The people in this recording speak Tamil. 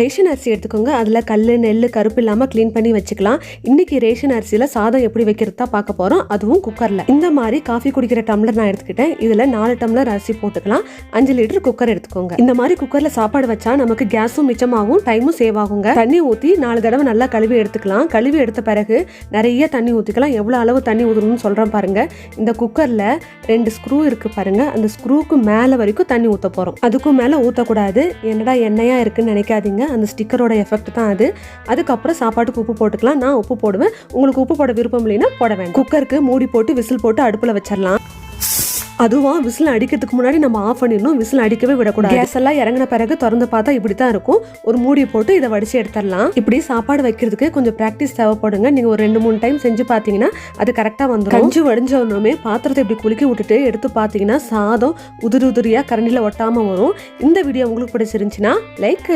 ரேஷன் அரிசி எடுத்துக்கோங்க. அதில் கல் நெல் கருப்பு இல்லாமல் க்ளீன் பண்ணி வச்சுக்கலாம். இன்றைக்கி ரேஷன் அரிசியில் சாதம் எப்படி வைக்கிறதா பார்க்க போகிறோம் அதுவும் குக்கரில் இந்த மாதிரி காஃபி குடிக்கிற டம்ளர் நான் எடுத்துக்கிட்டேன். இதில் நாலு டம்ளர் அரிசி போட்டுக்கலாம். அஞ்சு லிட்டர் குக்கர் எடுத்துக்கோங்க. இந்த மாதிரி குக்கரில் சாப்பாடு வச்சா நமக்கு கேஸும் மிச்சமாகும் டைமும் சேவ் ஆகுங்க. தண்ணி ஊற்றி நாலு தடவை நல்லா கழுவி எடுத்துக்கலாம். கழுவி எடுத்த பிறகு நிறைய தண்ணி ஊற்றிக்கலாம் எவ்வளோ அளவு தண்ணி ஊற்றணும்னு சொல்கிறேன் பாருங்கள் இந்த குக்கரில் ரெண்டு ஸ்க்ரூ இருக்குது பாருங்கள் அந்த ஸ்க்ரூக்கு மேலே வரைக்கும் தண்ணி ஊற்ற போகிறோம் அதுக்கும் மேலே ஊற்றக்கூடாது என்னடா எண்ணெயாக இருக்குன்னு நினைக்காதீங்க. அந்த ஸ்டிக்கரோட எஃபெக்ட் தான் அது. அதுக்கப்புறம் சாப்பாட்டுக்கு உப்பு போட்டுக்கலாம். நான் உப்பு போடுவேன். உங்களுக்கு உப்பு போட விருப்பம் இல்லைன்னா போட வேண்டாம். குக்கருக்கு மூடி போட்டு விசில் போட்டு அடுப்பில் வச்சிடலாம் அதுவும் விசில் அடிக்கிறதுக்கு முன்னாடி நம்ம ஆஃப் பண்ணிடணும். விசில் அடிக்கவே விடக்கூடாது. கேஸ் எல்லாம் இறங்கின பிறகு திறந்து பார்த்தா இப்படி தான் இருக்கும். ஒரு மூடி போட்டு இதை வடிச்சு எடுத்துடலாம் இப்படி சாப்பாடு வைக்கிறதுக்கு கொஞ்சம் ப்ராக்டிஸ் தேவைப்படுங்க. நீங்க ஒரு ரெண்டு மூணு டைம் செஞ்சு பார்த்தீங்கன்னா அது கரெக்டாக வந்துடும் கஞ்சி வடிஞ்சோடனே பாத்திரத்தை இப்படி குலுக்கி விட்டுட்டு எடுத்து பார்த்தீங்கன்னா சாதம் உதிரி உதிரியா கரண்டியில் ஒட்டாம வரும். இந்த வீடியோ உங்களுக்கு பிடிச்சிருந்துச்சுன்னா லைக்